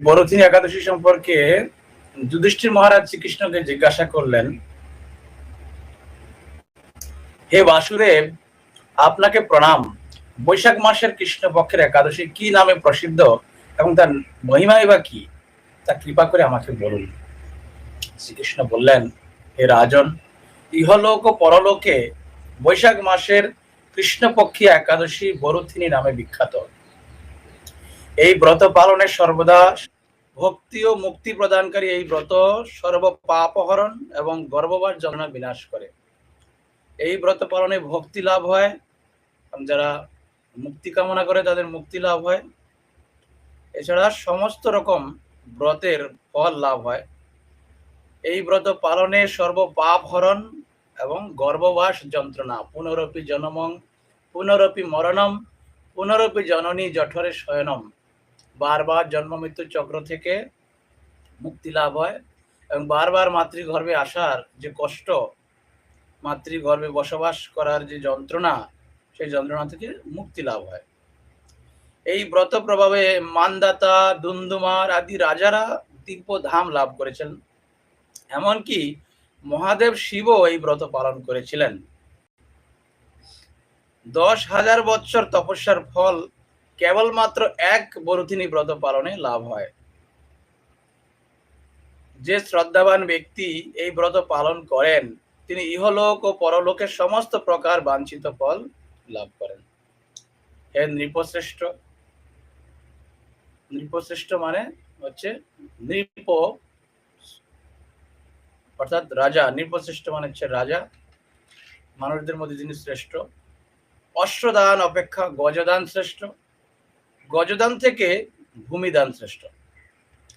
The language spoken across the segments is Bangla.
বরথিনী একাদশী সম্পর্কে যুধিষ্ঠির মহারাজ শ্রীকৃষ্ণকে জিজ্ঞাসা করলেন, হে বাসুদেব, আপনাকে প্রণাম। বৈশাখ মাসের কৃষ্ণ পক্ষের একাদশী কি নামে প্রসিদ্ধ এবং তার মহিমাই বা কি? তা কৃপা করে আমাকে বলুন। শ্রীকৃষ্ণ বললেন, হে রাজন, ইহলোক ও পরলোকে বৈশাখ মাসের কৃষ্ণপক্ষী একাদশী বরুথিনী নামে বিখ্যাত। এই ব্রত পালনে সর্বদা ভক্তি ও মুক্তি প্রদানকারী এই ব্রত সর্ব পাপহরণ এবং গর্ভবাস যন্ত্রণা বিনাশ করে। এই ব্রত পালনে ভক্তি লাভ হয়। যারা মুক্তি কামনা করে তাদের মুক্তি লাভ হয়। এছাড়া সমস্ত রকম ব্রতের ফল লাভ হয়। এই ব্রত পালনে সর্ব পাপ হরণ এবং গর্ভবাস যন্ত্রণা, পুনরপি জনমং, পুনরপি মরণম, পুনরপি জননী জঠরে শয়নম বারবার জন্ম মৃত্যু চক্র থেকে মুক্তি লাভ হয় এবং বারবার মাতৃগর্ভে আসার যে কষ্ট, মাতৃগর্ভে বসবাস করার যে যন্ত্রণা, সেই যন্ত্রণা থেকে মুক্তি লাভ হয়। এই ব্রত প্রভাবে মানদাতা, দুন্দুমার আদি রাজারা দিব্য ধাম লাভ করেছেন। এমনকি মহাদেব শিবও এই ব্রত পালন করেছিলেন। দশ হাজার বৎসর তপস্যার ফল কেবলমাত্র এক বরুথিনী ব্রত পালনে লাভ হয়। যে শ্রদ্ধাবান ব্যক্তি এই ব্রত পালন করেন, তিনি ইহলোক ও পরলোকের সমস্ত প্রকার বাঞ্ছিত ফল লাভ করেন। হে নৃপশ্রেষ্ঠ নৃপশ্রেষ্ঠ মানে হচ্ছে নৃপ, অর্থাৎ রাজা, নৃপশ্রেষ্ঠ মানে হচ্ছে রাজা, মানুষদের মধ্যে যিনি শ্রেষ্ঠ, অশ্বদান অপেক্ষা গজদান শ্রেষ্ঠ গজদান থেকে ভূমিদান শ্রেষ্ঠ।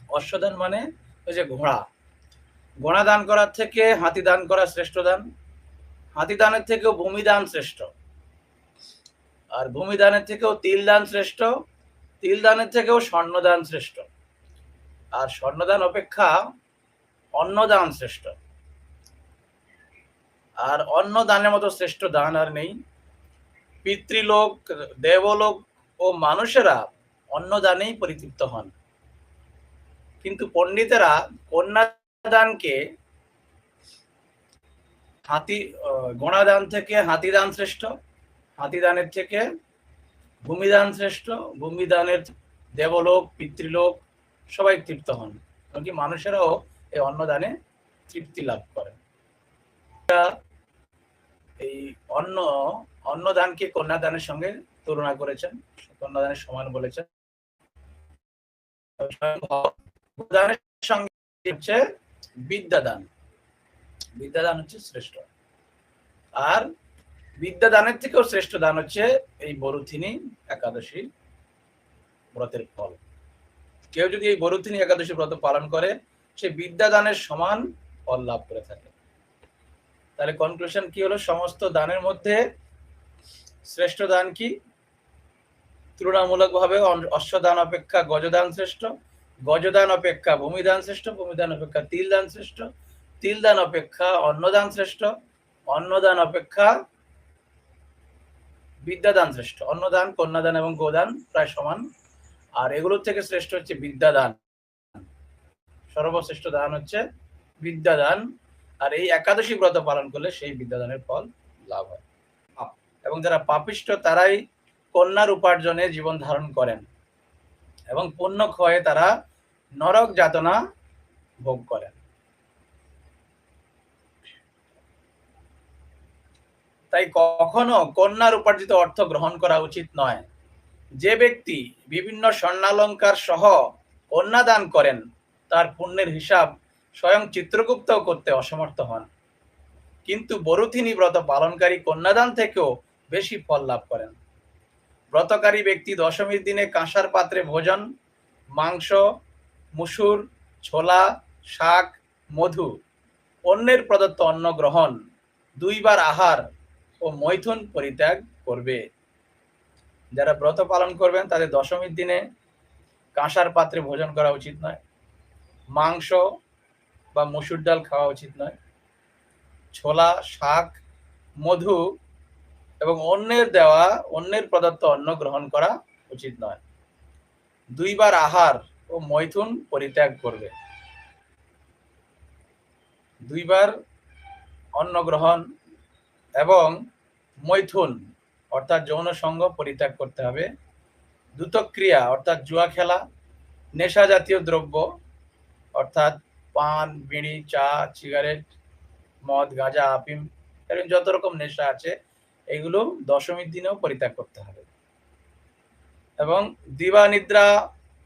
অশ্বদান মানে ওই যে ঘোড়া। ঘোড়া দান করার থেকে হাতি দান করা শ্রেষ্ঠ দান। হাতি দানের থেকেও ভূমিদান শ্রেষ্ঠ। আর ভূমিদানের থেকেও তিল দান শ্রেষ্ঠ। তিল দানের থেকেও স্বর্ণদান শ্রেষ্ঠ। আর স্বর্ণদান অপেক্ষা অন্নদান শ্রেষ্ঠ। আর অন্ন দানের মতো শ্রেষ্ঠ দান আর নেই। পিতৃলোক, দেবলোক ও মানুষেরা অন্নদানেই পরিতৃপ্ত হন। কিন্তু পণ্ডিতেরা কন্যাদানকে হাতি গণাদান থেকে হাতিদান শ্রেষ্ঠ, হাতিদানের থেকে ভূমিদান শ্রেষ্ঠ, ভূমিদানের দেবলোক, পিতৃলোক সবাই তৃপ্ত হন। এমনকি মানুষেরাও এই অন্নদানে তৃপ্তি লাভ করেন। এই অন্ন, অন্নদানকে কন্যাদানের সঙ্গে তুলনা করেছেন, কন্যাদানের সমান বলেছেন। দানের সঙ্গে হচ্ছে বিদ্যাদান। বিদ্যাদান হচ্ছে শ্রেষ্ঠ। আর বিদ্যাদানের থেকেও শ্রেষ্ঠ দান হচ্ছে এই বরুথিনী একাদশী ব্রতের ফল। কেউ যদি এই বরুথিনী একাদশী ব্রত পালন করে, সে বিদ্যাদানের সমান ফল লাভ করে থাকে। তাহলে কনক্লুশন কি হলো? সমস্ত দানের মধ্যে শ্রেষ্ঠ দান কি? তুলনামূলক ভাবে অশ্বদান অপেক্ষা গজদান শ্রেষ্ঠ গজদান অপেক্ষা ভূমিদান শ্রেষ্ঠ ভূমিদান অপেক্ষা তিলদান শ্রেষ্ঠ তিলদান অপেক্ষা অন্নদান শ্রেষ্ঠ অন্নদান অপেক্ষা বিদ্যাদান শ্রেষ্ঠ। অন্নদান কন্যাদান এবং গোদান প্রায় সমান। আর এগুলোর থেকে শ্রেষ্ঠ হচ্ছে বিদ্যাদান। সর্বশ্রেষ্ঠ দান হচ্ছে বিদ্যাদান। আর এই একাদশী ব্রত পালন করলে সেই বিদ্যাদানের ফল লাভ হয়। এবং যারা পাপিষ্ট তারাই কন্যার উপার্জনে জীবন ধারণ করেন এবং পুণ্য ক্ষয়ে তারা নরক যাতনা ভোগ করেন। তাই কখনো কন্যার উপার্জিত অর্থ গ্রহণ করা উচিত নয়। যে ব্যক্তি বিভিন্ন স্বর্ণালঙ্কার সহ কন্যা দান করেন, তার পুণ্যের হিসাব স্বয়ং চিত্রগুপ্ত করতে অসমর্থ হন। কিন্তু বরুথিনী ব্রত পালনকারী কন্যাদান থেকেও বেশি ফল লাভ করেন। ব্রতকারী ব্যক্তি দশমীর দিনে কাঁসার পাত্রে ভোজন, মাংস, মুসুর, ছোলা, শাক, মধু, অন্যের প্রদত্ত অন্ন গ্রহণ, দুইবার আহার ও মৈথুন পরিত্যাগ করবে। যারা ব্রত পালন করবেন, তাদের দশমীর দিনে কাঁসার পাত্রে ভোজন করা উচিত নয়। মাংস বা মসুর ডাল খাওয়া উচিত নয়। ছোলা, শাক, মধু এবং অন্যের দেওয়া, অন্যের প্রদত্ত অন্ন গ্রহণ করা উচিত নয়। দুইবার আহার ও মৈথুন পরিত্যাগ করবে। দুইবার অন্ন গ্রহণ এবং মৈথুন, অর্থাৎ যৌন সঙ্গ পরিত্যাগ করতে হবে। দ্রুতক্রিয়া, অর্থাৎ জুয়া খেলা, নেশা জাতীয় দ্রব্য, অর্থাৎ পান, বিড়ি, চা, সিগারেট, মদ, গাঁজা আফিম এরকম যত রকম নেশা আছে এগুলো দশমীর দিনেও পরিত্যাগ করতে হবে। এবং দিবানিদ্রা,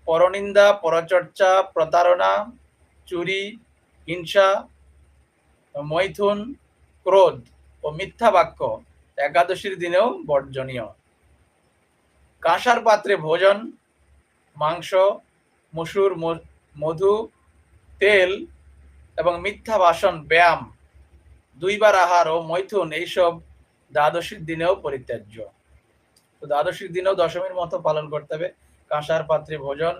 পরনিন্দা, পরচর্চা, প্রতারণা, চুরি, হিংসা, মৈথুন, ক্রোধ ও মিথ্যা বাক্য একাদশীর দিনেও বর্জনীয়। কাঁসার পাত্রে ভোজন, মাংস, মসুর মধু, তেল এবং মিথ্যা বাসন, ব্যায়াম, দুইবার আহার ও মৈথুন এইসব দ্বাদশীর দিনেও পরিত্যাজ্য। তো দ্বাদশীর দিনেও দশমীর মতো পালন করতে হবে। কাঁসার পাত্রে ভোজন,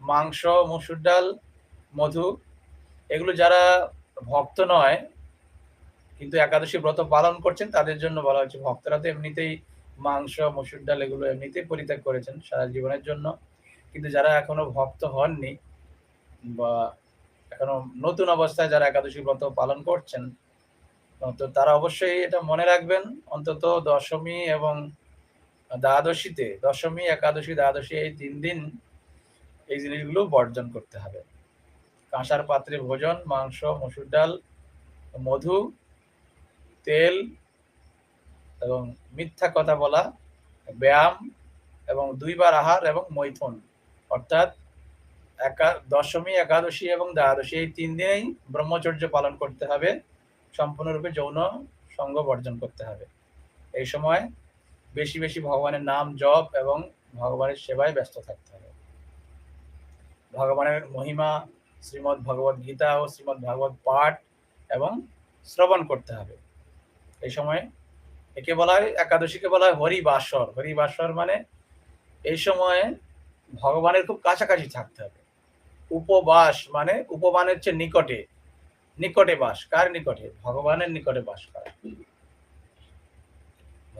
মাংস, মসুর ডাল, মধু, এগুলো যারা ভক্ত নয়, কিন্তু একাদশী ব্রত পালন করছেন, তাদের জন্য বলা হচ্ছে ভক্তরা তো এমনিতেই মাংস, মসুর ডাল, এগুলো এমনিতেই পরিত্যাগ করেছেন সারা জীবনের জন্য। কিন্তু যারা এখনও ভক্ত হননি বা এখনও নতুন অবস্থায় যারা একাদশী ব্রত পালন করছেন তো তারা অবশ্যই এটা মনে রাখবেন। অন্তত দশমী এবং দ্বাদশীতে, দশমী, একাদশী, দ্বাদশী এই তিন দিন এই জিনিসগুলো বর্জন করতে হবে। কাঁসার পাত্রে ভোজন, মাংস, মসুর ডাল, মধু, তেল এবং মিথ্যা কথা বলা, ব্যায়াম এবং দুইবার আহার এবং মৈথুন। অর্থাৎ একা, দশমী, একাদশী এবং দ্বাদশী এই তিন দিনেই ব্রহ্মচর্য পালন করতে হবে। সম্পূর্ণরূপে যৌন সঙ্গ বর্জন করতে হবে। এই সময় বেশি বেশি ভগবানের নাম জপ এবং ভগবানের সেবায় ব্যস্ত থাকতে হবে। ভগবানের মহিমা শ্রীমৎ ভগবত গীতা ও শ্রীমৎ ভগবত পাঠ এবং শ্রবণ করতে হবে। এই সময় একে বলা হয়, একাদশীকে বলা হয় হরিবাসর। হরিবাসর মানে এই সময়ে ভগবানের খুব কাছাকাছি থাকতে হবে। উপবাস মানে উপমানের চেয়ে নিকটে নিকটে বাস, কার নিকটে? ভগবানের নিকটে বাস করা।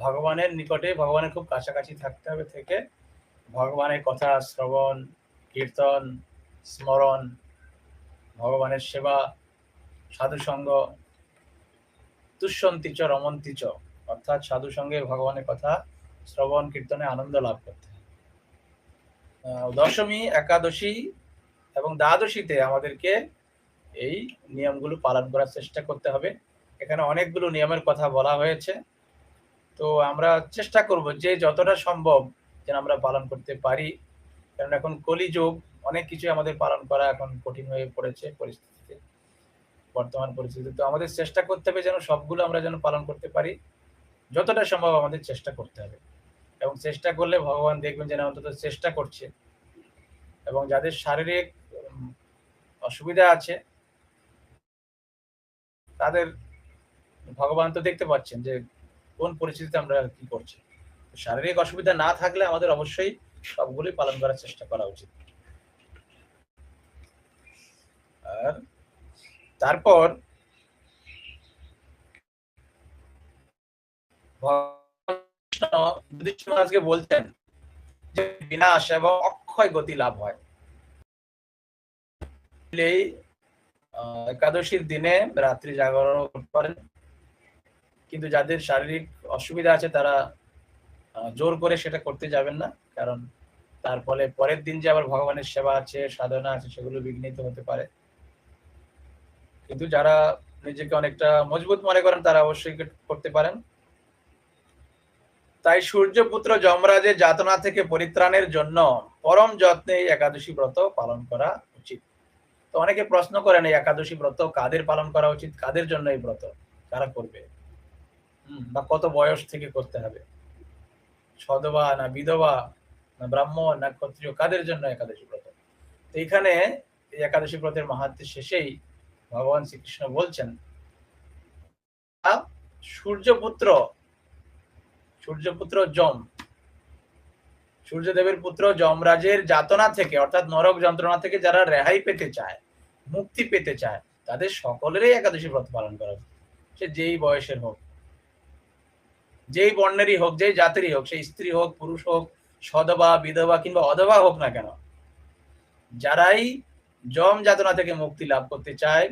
ভগবানের নিকটে, ভগবানের খুব কাছাকাছি থাকতে হবে থেকে ভগবানের কথা শ্রবণ, কীর্তন, স্মরণ, ভগবানের সেবা সাধু সঙ্গ তুষ্যন্তিচ রমন্তিচ, অর্থাৎ সাধু সঙ্গে ভগবানের কথা শ্রবণ, কীর্তনে আনন্দ লাভ করতে দশমী, একাদশী এবং দ্বাদশীতে আমাদেরকে এই নিয়মগুলো পালন করার চেষ্টা করতে হবে। এখানে অনেকগুলো নিয়মের কথা বলা হয়েছে। তো আমরা চেষ্টা করব যে যতটা সম্ভব যেন আমরা পালন করতে পারি। কারণ এখন কলিযুগ, অনেক কিছু আমাদের পালন করা এখন কঠিন হয়ে পড়েছে পরিস্থিতিতে, বর্তমান পরিস্থিতিতে। তো আমাদের চেষ্টা করতে হবে যেন সবগুলো আমরা যেন পালন করতে পারি। যতটা সম্ভব আমাদের চেষ্টা করতে হবে। এবং চেষ্টা করলে ভগবান দেখবেন যেন অন্তত চেষ্টা করছে। এবং যাদের শারীরিক অসুবিধা আছে তাদের ভগবান তো দেখতে পাচ্ছেন যে কোন পরিস্থিতিতে আমরা কি করছি। শারীরিক অসুবিধা না থাকলে আমাদের অবশ্যই সবগুলি পালন করার চেষ্টা করা উচিত। আর তারপর আজকে বলতেন যে বিনাশ এবং অক্ষয় গতি লাভ হয়। একাদশীর দিনে রাত্রি জাগরণ করতে পারেন কিন্তু যাদের শারীরিক অসুবিধা আছে, তারা জোর করে সেটা করতে যাবেন না। কারণ তার ফলে পরের দিন যে আবার ভগবানের সেবা আছে, সাধনা আছে, সেগুলো বিঘ্নিত হতে পারে। কিন্তু যারা নিজেকে অনেকটা মজবুত মনে করেন, তারা অবশ্যই করতে পারেন। তাই সূর্যপুত্র যমরাজের যাতনা থেকে পরিত্রাণের জন্য পরম যত্নে একাদশী ব্রত পালন করা তো অনেকে প্রশ্ন করেন এই একাদশী ব্রত কাদের পালন করা উচিত? কাদের জন্য এই ব্রত? কারা করবে? বা কত বয়স থেকে করতে হবে? সদবা না বিধবা না ব্রাহ্মণ না ক্ষত্রিয়, কাদের জন্য একাদশী ব্রত? তো এখানে এই একাদশী ব্রতের মাহাত্মের শেষেই ভগবান শ্রীকৃষ্ণ বলছেন সূর্যপুত্র সূর্যপুত্র যম, সূর্যদেবের পুত্র যমরাজের যাতনা থেকে, অর্থাৎ নরক যন্ত্রণা থেকে যারা রেহাই পেতে চায় মুক্তি পেতে চায়, তাদের সকলেরই একাদশী ব্রত পালন করা সে যেই বয়সের হোক, যেই বর্ণেরই হোক, যেই জাতেরই হোক, সে স্ত্রী হোক, পুরুষ হোক সদবা বিধবা কিংবা অধবা হোক না কেন, যারাই জম যাতনা থেকে মুক্তি লাভ করতে চায়,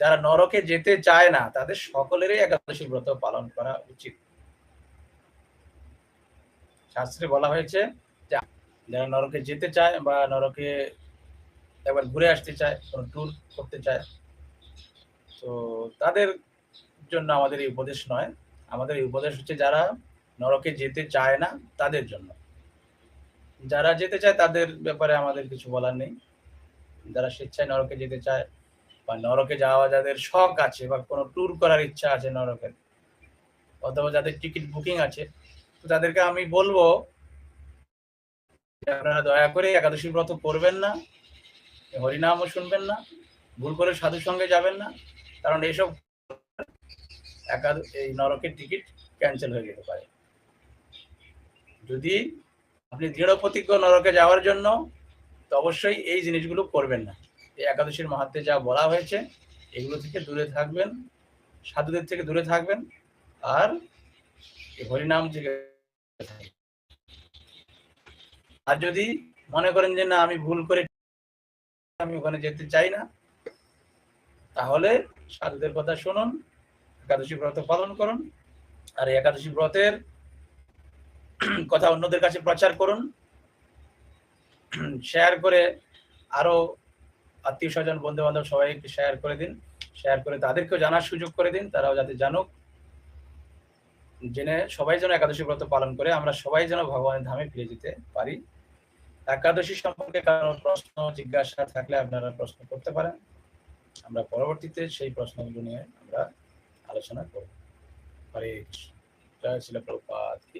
যারা নরকে যেতে চায় না, তাদের সকলেরই একাদশী ব্রত পালন করা উচিত। শাস্ত্রে বলা হয়েছে যারা নরকে যেতে চায় বা নরকে একবার ঘুরে আসতে চায়, কোনো ট্যুর করতে চায়। তো তাদের জন্য আমাদের এই উপদেশ নয়। আমাদের এই উপদেশ হচ্ছে যারা নরকে যেতে চায় না, তাদের জন্য। যারা যেতে চায় তাদের ব্যাপারে আমাদের কিছু বলার নেই। যারা স্বেচ্ছায় নরকে যেতে চায় বা নরকে যাওয়া যাদের শখ আছে বা কোনো ট্যুর করার ইচ্ছা আছে নরকের, অথবা যাদের টিকিট বুকিং আছে, তো তাদেরকে আমি বলব, আপনারা দয়া করে একাদশী ব্রত করবেন না। হরিনামও শুনবেন না, ভুল করে সাধুর সঙ্গে যাবেন না, কারণ এইসব একাদ এই নরকের টিকিট ক্যান্সেল হয়ে যেতে পারে। যদি আপনি দৃঢ় প্রতিজ্ঞ নরকে যাওয়ার জন্য, তো অবশ্যই এই জিনিসগুলো করবেন না। এই একাদশীর মাহাত্মে যা বলা হয়েছে, এগুলো থেকে দূরে থাকবেন, সাধুদের থেকে দূরে থাকবেন, আর হরিনাম থেকে আর যদি মনে করেন যে না, আমি ভুল করে আমি ওখানে যেতে চাই না। তাহলে সাধুদের কথা শুনুন, একাদশী ব্রত পালন করুন, আর একাদশী ব্রতের কথা অন্যদের কাছে প্রচার করুন। শেয়ার করে আরও আত্মীয় স্বজন বন্ধু বান্ধব সবাইকে শেয়ার করে দিন। শেয়ার করে তাদেরকেও জানার সুযোগ করে দিন, তারাও যাতে জানুক। জেনে সবাই যেন একাদশী ব্রত পালন করে, আমরা সবাই যেন ভগবানের ধামে ফিরে যেতে পারি। একাদশী সম্পর্কে কারও প্রশ্ন, জিজ্ঞাসা থাকলে আপনারা প্রশ্ন করতে পারেন। আমরা পরবর্তীতে সেই প্রশ্নগুলো নিয়ে আমরা আলোচনা করব। হরে কৃষ্ণ। জয় শিল প্রপাত